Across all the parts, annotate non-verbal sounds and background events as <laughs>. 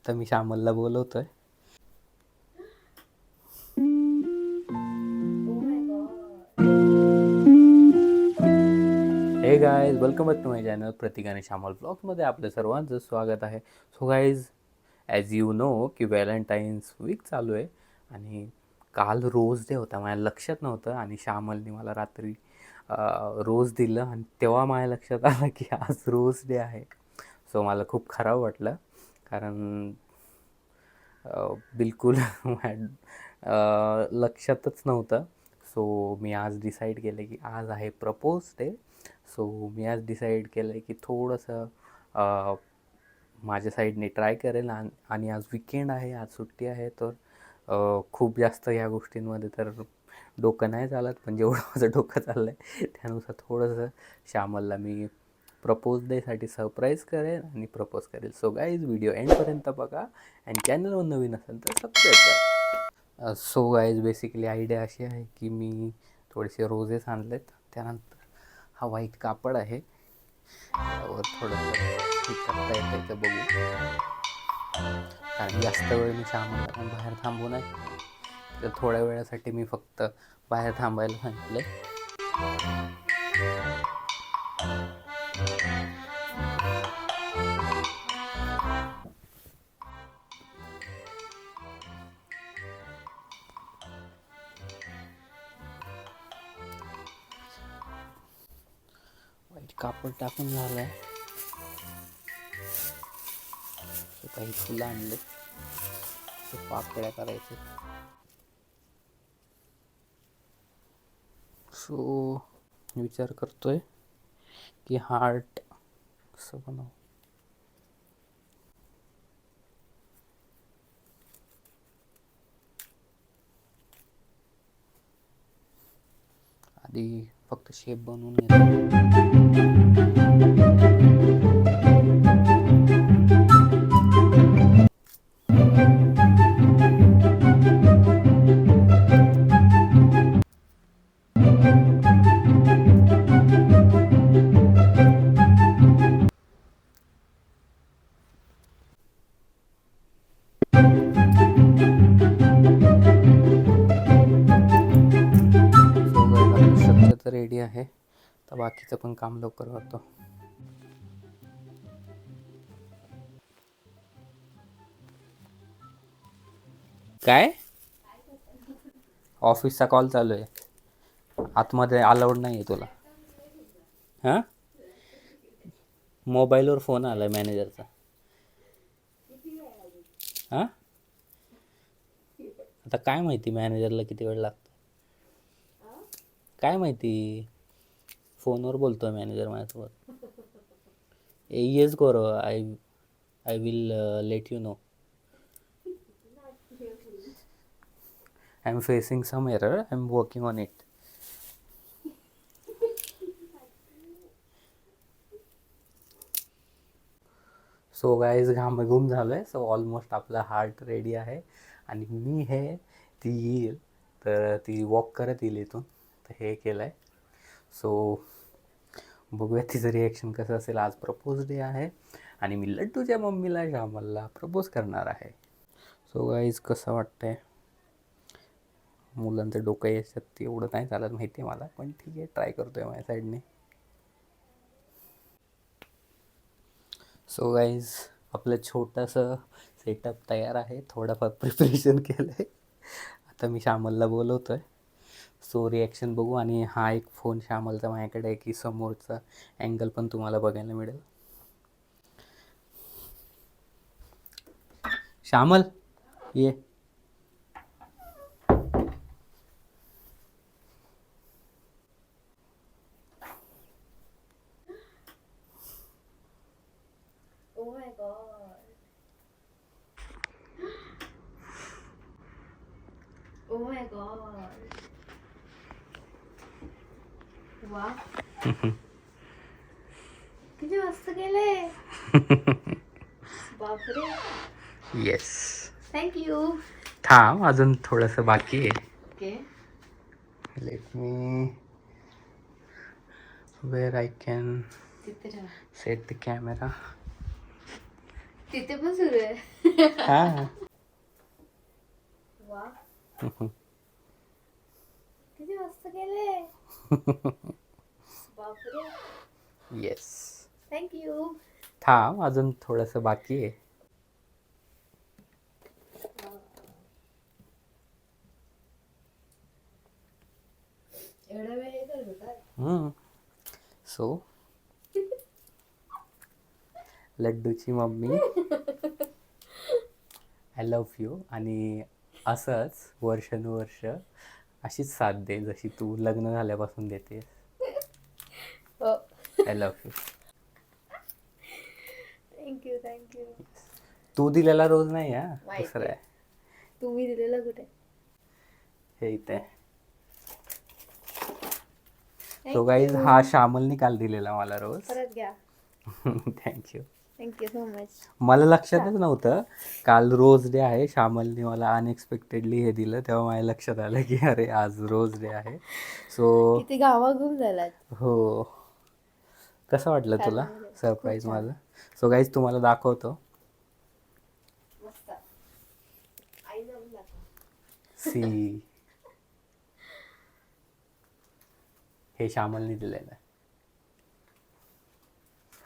आता मी श्यामलला बोलवतोय. Hey guys welcome back to my channel Pratik आणि श्यामल ब्लॉग्समध्ये आपलं सर्वांचं स्वागत आहे. So guys as you know की व्हॅलेंटाईन्स वीक चालू आहे आणि काल रोज डे होता माझ्या लक्षात नव्हतं आणि श्यामलने मला रात्री रोज दिलं आणि तेव्हा माझ्या लक्षात आलं की आज रोज डे आहे. सो मला खूप खराब वाटलं. कारण बिलकुल <laughs> लक्षातच नव्हतं. सो मी आज डिसाईड केलं की आज आहे प्रपोज डे सो मी आज डिसाईड केलं आहे की थोडंसं माझ्या साईडने ट्राय करेल आणि आणि आज विकेंड आहे आज सुट्टी आहे तर खूप जास्त या गोष्टींमध्ये तर डोकं नाही चालत. पण जेवढं <laughs> माझं डोकं चाललं आहे त्यानुसार थोडंसं श्यामलला मी प्रपोज डेसाठी सरप्राईज करेल आणि प्रपोज करेल. सो गाईज व्हिडिओ एंडपर्यंत बघा आणि चॅनलवर नवीन असेल तर सबस्क्राईब करा. सो गाईज बेसिकली आयडिया अशी आहे की मी थोडेसे रोजेस आणलेत. त्यानंतर हा व्हाईट कापड आहे. त्यावर थोडंसं करता येतं बघू. कारण जास्त वेळ मी श्यामला बाहेर थांबू नये. तर थोड्या वेळासाठी मी फक्त बाहेर थांबायला सांगितलं पेपर टाकून झालं. आहे काही फुलं आणले. ते पापड्या करायचे. सो विचार करतोय की हार्ट कसं बनव आधी फक्त शेप बनवून घेतो बाकीचं पण काम लवकर होतं. काय? ऑफिसचा कॉल चालू आहे. आतमध्ये अलाउड नाही आहे तुला. हां? मोबाईलवर फोन आला आहे मॅनेजरचा. हां? आता काय माहिती मॅनेजरला किती वेळ लागतो? काय माहिती? फोनवर बोलतो मॅनेजर माझ्यासोबत. ए येस गोरो I I will let you know I am facing some error I am working on it so guys घामघूम झालो झालं आहे सो ऑलमोस्ट आपला हार्ट रेडी आहे. आणि मी हे ती येईल. तर ती वॉक करत येईल इथून. तर हे केलं आहे सो बघूया तिचं रिॲक्शन कसं असेल. आज प्रपोज डे आहे आणि मी लड्डूच्या मम्मीला श्यामलला प्रपोज करणार आहे. सो गाईज कसं वाटतंय? मुलांचं डोकं याच्यात ते एवढं नाही चालत माहिती आहे मला पण ठीक आहे ट्राय करतो आहे माझ्या साईडने सो गाईज आपलं छोटंसं सेटअप तयार आहे. थोडंफार प्रिपरेशन केलं आहे आता मी श्यामलला बोलवतो आहे सो रिॲक्शन बघू आणि हा एक फोन श्यामलचा माझ्याकडे आहे की समोरचा अँगल पण तुम्हाला बघायला मिळेल. श्यामल ये. Oh my god. <gasps> Oh <laughs> किती मस्त केलंय. <laughs> बापरे. येस थँक्यू थांब अजून थोडंसं बाकी आहे. Okay let me where I can set the camera तिथे पण सुरू आहे. हा. वा. <laughs> किती मस्त केले बापरे येस थँक्यू थांब अजून थोडंसं बाकी आहे. सो लड्डूची मम्मी. आय लव्ह यू आणि असंच वर्षानुवर्ष अशीच साथ दे जशी तू लग्न झाल्यापासून देतेस. हो. I love you thank you thank you तू दिलेला रोज नाही हा माहिती. दुसरं आहे. तुम्ही दिलेलं कुठे? हे इथे. तो गाईज हा श्यामलनी काल दिलेला मला रोज. परत घ्या. <laughs> थँक्यू थँक्यू सो मच मला लक्षातच नव्हतं. काल रोज डे आहे. श्यामलने मला अनएक्सपेक्टेडली हे दिलं तेव्हा माझ्या लक्षात आलं की अरे आज रोज डे आहे. सो किती गावाघूम झालात. हो. कसं वाटलं तुला? झालं. सरप्राईज. माझं? सो गाईज तुम्हाला दाखवतो. सी हे श्यामलने दिलेलं आहे.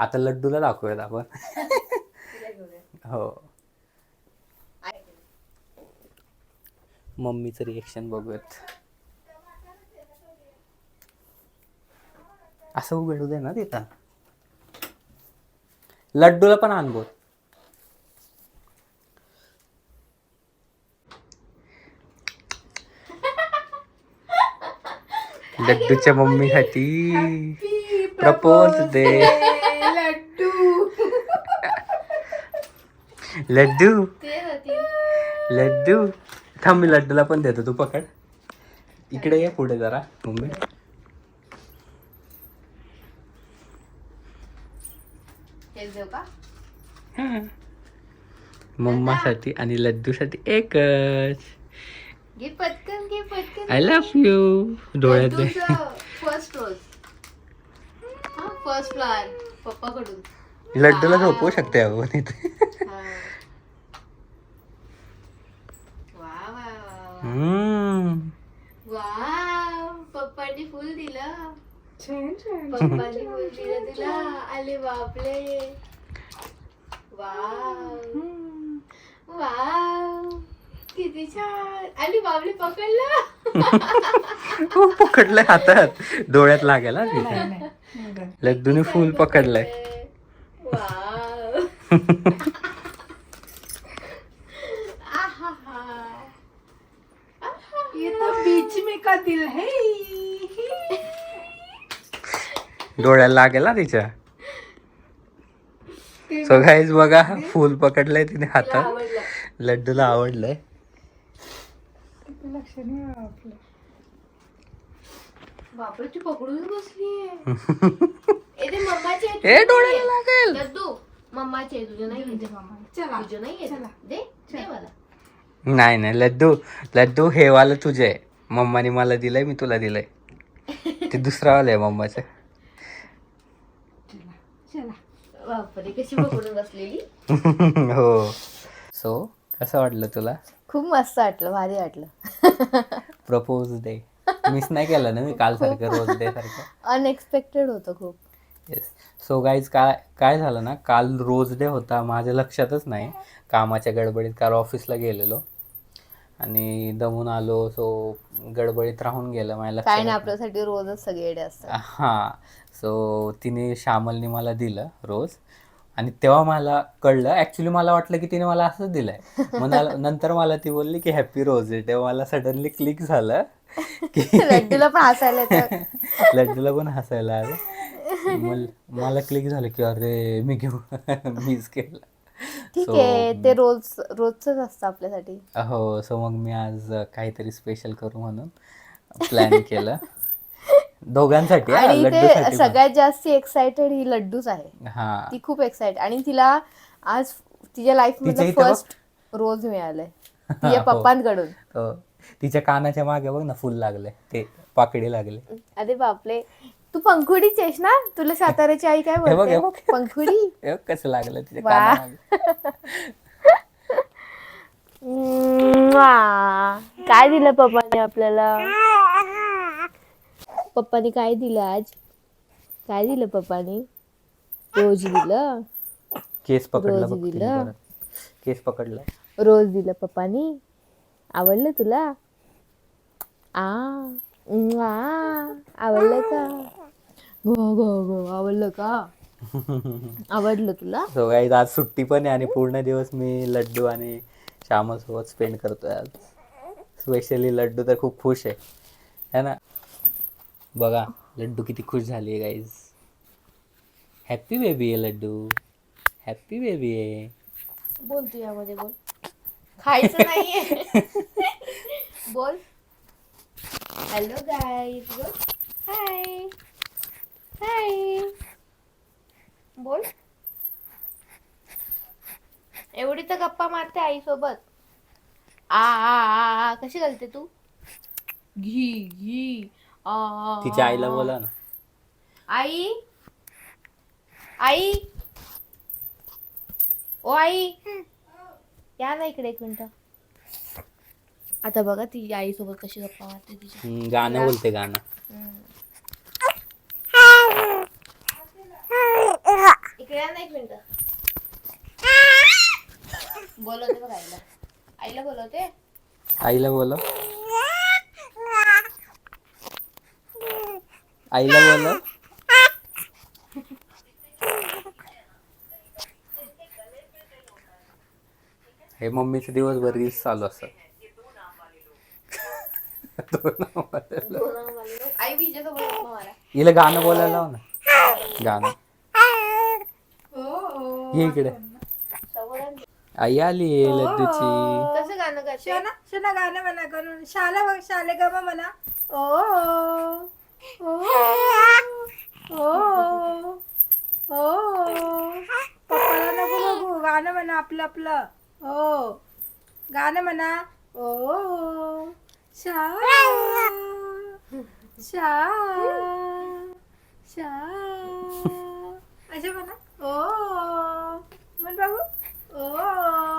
आता लड्डूला दाखवूयात आपण. <laughs> हो. मम्मीचं रिएक्शन बघूयात. असं उघडू दे ना तिथं. लड्डूला पण आणबोत <laughs> लड्डूच्या मम्मीसाठी प्रपोज दे. लड्डू. लड्डू. लड्डू. थांब मी लड्डूला पण देतो. तू पकड. इकडे ये पुढे जरा. का? मम्मासाठी आणि लड्डूसाठी एकच. घे पटकन घे पटकन. आय लव्ह यू डोळ्यात फर्स्ट रोज फर्स्ट फ्लॉवर पप्पाकडून. लड्डूला झोपवू शकते आपण इथे हा. वा वा वा हम्म. वा पप्पांनी फुल दिलं. पप्पांनी फुल दिलं तुला. आले बापले. वाव वाव किती छान. आली बाबले पकडलं. हो, <laughs> पकडलंय हातात. डोळ्यात लागेल लड्डूने फुल पकडलंय. <laughs> ये तो बीच में का दिल है? डोळ्याला लागेल ना तिच्या. सो गाईज बघा फुल पकडलंय तिने हातात. लड्डूला आवडलंय. लक्ष नाही आपलं. बापरे ती पकडून बसली <laughs> मम्माचे. लागेल. तुझे नाही दे तुझे नाही आहे. चला. दे दे मला. नाही नाही लड्डू लड्डू हे वालं तुझे आहे. मम्माने मला दिलंय मी तुला दिलंय. ते <laughs> दुसरा वाला आहे मम्माचं. चला चला. बापरे कशी पकडून बसलेली? <laughs> हो. सो कसं वाटलं तुला? खूप मस्त वाटलं भारी वाटलं. प्रपोज डे मिस नाही केलं ना मी काल <laughs> सारखं रोज डे सारखं. अनएक्सपेक्टेड होतं खूप. येस सो गाईज काय काय झालं ना काल रोज डे होता माझ्या लक्षातच नाही कामाच्या गडबडीत काल ऑफिसला गेलेलो. आणि दमून आलो सो गडबडीत राहून गेलं माझ्या काय नाही लक्षात आपल्यासाठी रोजच सगळे येडे असतात. <laughs> हां. सो तिने श्यामलने मला दिलं रोज. आणि तेव्हा मला कळलं ॲक्च्युली मला वाटलं की तिने मला असंच दिलंय. <laughs> मग नंतर मला ती बोलली की हॅपी रोज डे तेव्हा मला सडनली क्लिक झालं. <laughs> लड्डूला पण हसायला येतं. <laughs> लड्डूला पण हसायला आलं. मल- मला क्लिक झालं की अरे मी घेऊ. <laughs> मिस केलं. ठीक So, आहे ते रोज रोजच असतं आपल्यासाठी. हो सो मग मी आज काहीतरी स्पेशल करू म्हणून प्लॅन केलं. दोघांसाठी हा, आणि ते लड्डूसाठी पण. सगळ्यात जास्त एक्साइटेड ही लड्डूच आहे. हा. ती खूप एक्साइटेड आणि तिला आज तिच्या लाईफ तिच्या मध्ये इथे बघ. फर्स्ट रोज मिळालंय. तिच्या हो. पप्पांकडून. हो. तिच्या कानाच्या मागे बघ ना फुल लागले ते पाकडी लागले अरे बापले तू पंखुडीची आहेस ना तुला साताऱ्याची आई काय हे बघ, हे बोलते. पंखुडी <laughs> हे बघ कसं लागलं तिच्या वा. कानामागे. <laughs> म्वा. काय दिलं पप्पाने आपल्याला पप्पाने काय दिलं आज काय दिलं पप्पाने रोज दिलं केस पकडला रोज बघ तिने दिलं. परत. केस पकडला रोज दिलं पप्पानी आवडलं तुला? आ. आवडलं का? गो गो गो आवडलं का? आवडलं तुला? <laughs> सो गाईज आज सुट्टी पण आहे आणि पूर्ण दिवस मी लड्डू आणि श्यामासोबत स्पेंड करतोय आज. स्पेशली लड्डू तर खूप खुश आहे. है ना? बघा लड्डू किती खुश झाली आहे गाईज हॅप्पी बेबी आहे लड्डू. हॅप्पी बेबी आहे. बोल तू यामध्ये बोल. खायचं नाहीये. <laughs> बोल. हॅलो गाईज बोल. हाय हाय बोल. एवढी तर गप्पा मारते आई सोबत आ आ आ आ कशी घालते तू? घी घी. आ, आ, तिच्या आ, आईला. बोला ना. आई. आई. ओ आई. या ना इकडे एक मिनिट. आता बघा ती आई सोबत कशी गप्पा मारते हम्म, गाणं बोलते गाणं. इकडे या ना एक मिनिट. बोलवते बघ आईला. आईला बोलवते? आईला बोला आईला बोला हे मम्मीचे दिवसभर रील्स चालू असतात. <laughs> हिला गाणं बोलायला लाव ना. गाणं. ये इकडे. आई आली लड्डूची. कसं गाणं करते शना शना गाणं म्हणा करून. शाला बघ शाले ग म्हणा. ओ ओ ओ ओ. पप्पाला नको बघू. गाणं म्हणा आपलं आपलं. हो गाणं म्हणा ओ शा शा शा असे म्हणा ओ म्हण बाबू ओ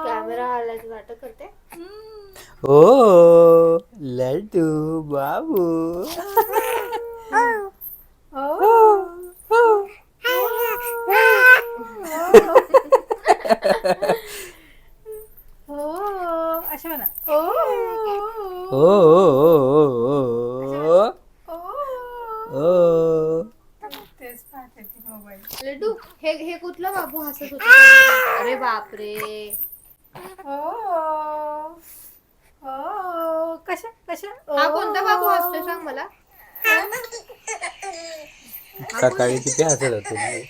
कॅमेरा हालायची नाटक करते हम्म. ओ लड्डू बाबू हो असे म्हणा ओ ओ ओ, तेच पाहते ती मोबाईल लड्डू हे हे कुठलं बाबू हसत होत? अरे बापरे. हो हो कशा कशा? हा कोणता बाबू हसतोय सांग मला? सकाळी किती हसत होते ना हे?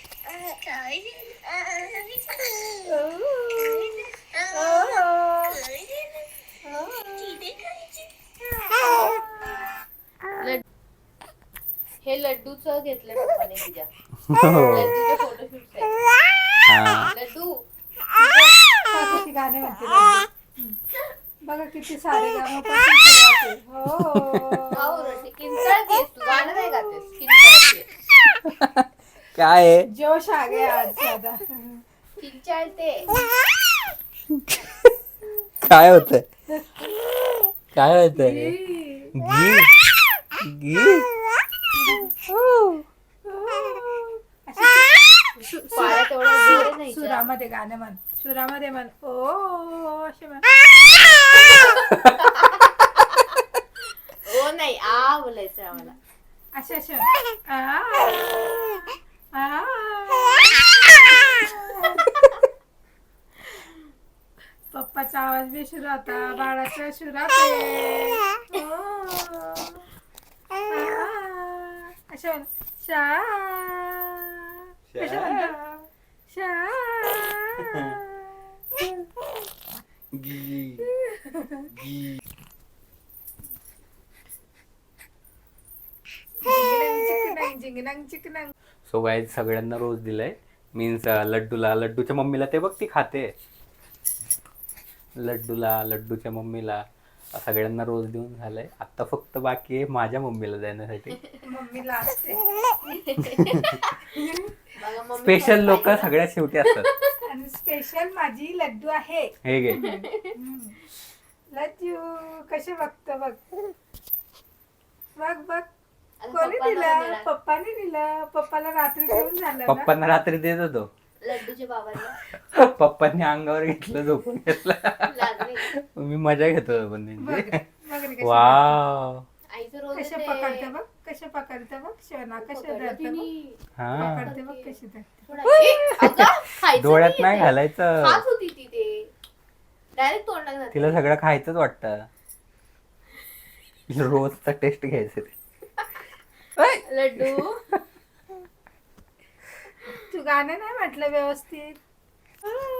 लड- हे लड्डूच घेतलंय पप्पाने तुझ्या हो. लड्डूचे फोटोशूट हा. लड्डू. बघा किती गाणे म्हणते लड्डू. बघा किती सारे गाणं हो. का किंचाळ तू गाणं नाही गातेस किंचाळ केस काय आहे? जोश आ गया आज ज्यादा किंचाळते. काय होत काय होत घी? घी पाया तेवढा जोर नाही सुरामध्ये गाणं म्हण सुरामध्ये म्हण ओ असे म्हण ओ नाही आ बोलायचं आम्हाला असे असे म्हण. आ, आ. पप्पाचा आवाज बी सुरू होता बाळाचा सुरात आहे. ओ. आ. असे शा जिंगनंग चिकनंग सो सगळ्यांना रोज दिलंय. मीन्स लड्डूला लड्डूच्या मम्मीला ते बघ ती खाते. लड्डूला लड्डूच्या मम्मीला. सगळ्यांना रोज देऊन झालंय. आता फक्त बाकी आहे माझ्या मम्मीला देण्यासाठी. मम्मीला असते बघा मम्मी स्पेशल लोक सगळ्यात शेवटी असतात. आणि स्पेशल माझी लड्डू आहे. हे घे. लड्डू कसे बघतो बघ. बघ बघ. आणि कोणी पप्पांना दिला? दिला. पप्पाने दिला. पप्पाला रात्री ठेवून झालं ना? पप्पांना रात्री देत होतो. लड्डूच्या बाबांना. पप्पांनी अंगावर घेतलं झोपून घेतलं. लागले. मी मजा घेत पण बघ त्यांची बघ रे कसे वाव. आईचं रोज कसे येते. पकडते बघ कसे पकडते बघ कसे पकडलं धरते बघ. हा. पकडते बघ कशी धरते. डोळ्यात नाही. घालायचं. खात होती ती ते. डायरेक्ट तोंडात घातलं. तिला सगळं खायचंच वाटतं. रोजचा टेस्ट घ्यायचं ते. लड्डू. गाणं नाही म्हटलं व्यवस्थित.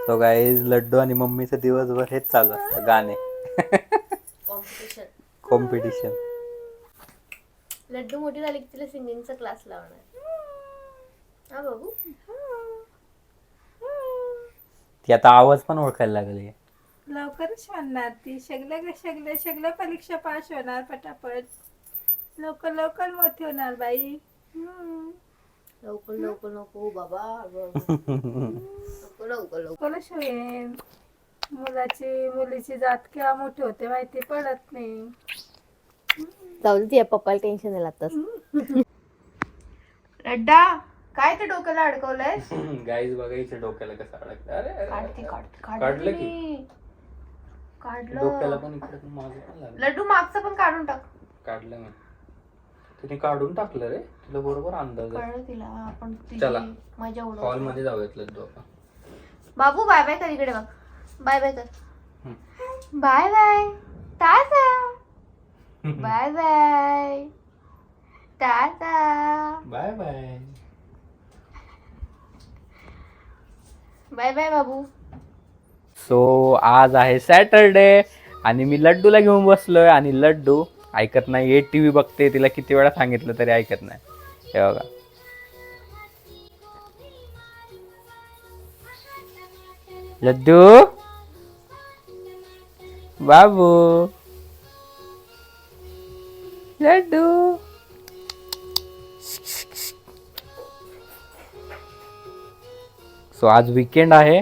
सो गाईज लड्डू आणि मम्मीचं दिवसभर हेच चालू असतं गाणे. कॉम्पिटिशन कॉम्पिटिशन लड्डू मोठी झाली की तिला सिंगिंगचा क्लास लावणार. हा बाबू ती आता आवाज पण ओळखायला लागली. लवकरच म्हणणार ती. शगले ग शगले शगले परीक्षा पास होणार पटापट. लवकर लवकर मोठी होणार बाई. हम्म. लवकर लवकर नको बाबा. नको लवकर लवकर. कोणाच होईल मुलाची मुलीची जात केव्हा मोठी होते माहिती पडत नाही. जाऊ दे पप्पाला टेन्शन नाही लागत लड्डा काय ते डोक्याला अडकवलंय गाईज <laughs> बघायचं डोक्याला कसं अडकतं अरे, अरे, काढते अरे. काढते काढलं काढलं की? की डोक्याला काढलं पण इकडे पण माझं पण लागलं. लड्डू मागचं पण काढून टाक. काढलं मी. तिने काढून टाकलं रे. तुला बरोबर अंदाज आहे. कळलं तिला. आपण तिची चला. मजा हॉल उडवतो. मध्ये जाऊयात लड्डू आपण बाबू बाय बाय कर इकडे बघ. बाय बाय कर हम्म. Bye bye. Tata. Bye bye. Tata. Bye bye. Bye bye बाबू. सो आज आहे सॅटरडे आणि मी लड्डूला घेऊन बसलोय आणि लड्डू ऐकत नाही. हे टी व्ही बघते तिला किती वेळा सांगितलं तरी ऐकत नाही. हे बघा. लड्डू? बाबू? लड्डू? सो आज विकेंड आहे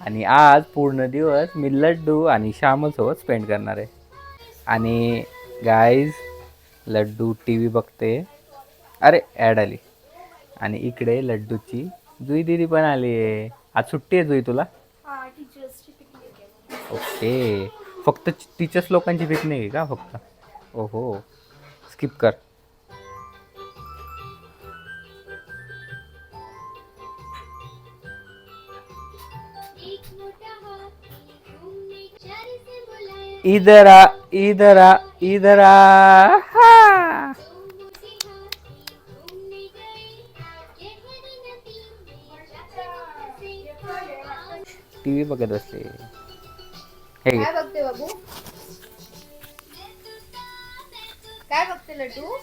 आणि आज पूर्ण दिवस मी लड्डू आणि श्यामसोबत स्पेंड करणार आहे. आणि गाईज लड्डू टी व्ही बघते. अरे ॲड आली. आणि इकडे लड्डूची जुई दिदी पण आली आहे. आज सुट्टी आहे जुई तुला? ओके. फक्त टीचर्स लोकांची पिकनिक आहे का? फक्त. ओहो. स्किप कर. इधर आ इधर आ इधर आ हा. टीव्ही बघत असते हे. काय बघते बाबू लड्डू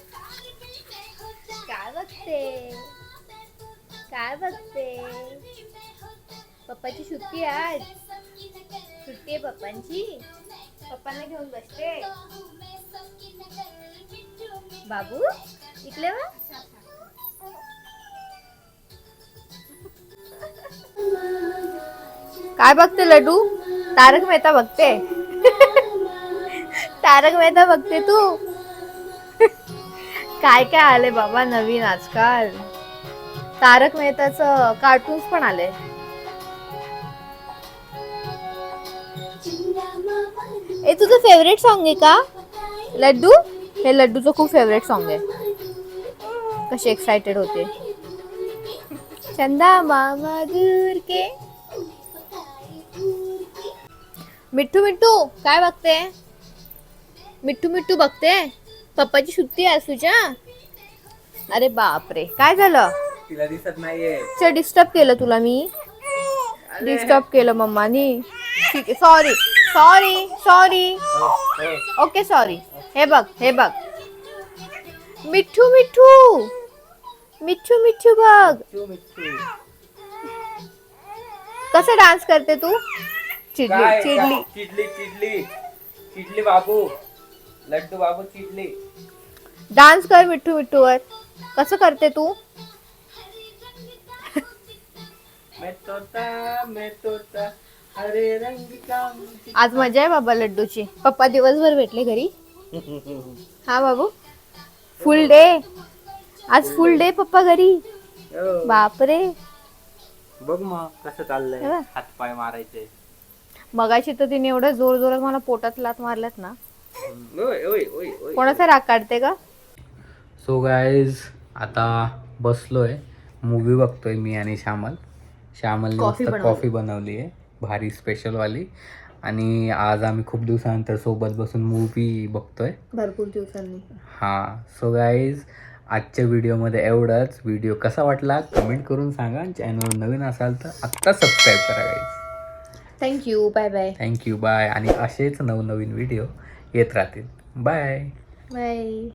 सुट्टी आज। सुट्टी आहे पप्पांना घेऊन बसते. बाबू इकडे वा. काय बघते लडू तारक मेहता बघते. तारक मेहता बघते तू. काय काय आले बाबा नवीन आजकाल. तारक मेहताच कार्टून्स पण आले. ए तुझं फेवरेट सॉन्ग आहे का? लड्डू? हे लड्डूचं खूप फेवरेट सॉन्ग आहे. कशी एक्साइटेड होते. चंदा मामा दूर के. मिठ्ठू मिठ्ठू काय बघते? मिठ्ठू मिठ्ठू बघते? पप्पाची सुट्टी आहे तुझ्या अरे बापरे काय झालं? तिला दिसत नाहीये. डिस्टर्ब केलं तुला मी? डिस्टर्ब केलं मम्मानी. ठीक आहे sorry sorry sorry okay sorry हे बघ हे बघ मिठ्ठू मिठ्ठू मिठ्ठू मिठ्ठू बघ कसं डान्स करते तू? चिडली चिडली. चिडली चिडली. चिडली बाबू. लड्डू बाबू चिडली. डान्स कर मिठू मिठूवर कसं करते तू? मैं तोता मैं तोता. आज मजा आहे बाबा लड्डूची. पप्पा दिवसभर भेटले घरी. हा बाबू. फुल डे आज फुल डे पप्पा घरी. हो. बापरे. बघ मग कसं चाललंय. हे. हात पाय मारायचे. मगाशी तर तिने एवढं जोर जोरात मला पोटात लात मारल्यात ना. ओय ओय ओय ओय कोणाचा राग काढते का सो गाईज आता बसलोय. मूवी बघतोय मी आणि श्यामल. बनवली. कॉफी बनवली. आहे भारी स्पेशलवाली आणि आज आम्ही खूप दिवसानंतर सोबत बसून मूवी बघतोय. भरपूर दिवसांनी. हां सो गाईज आजच्या व्हिडिओमध्ये एवढंच. व्हिडिओ कसा वाटला कमेंट करून सांगा आणि चॅनल नवीन असाल तर आत्ता सबस्क्राईब करा guys thank you bye bye thank you bye आणि असेच नवनवीन व्हिडिओ येत राहतील. Bye bye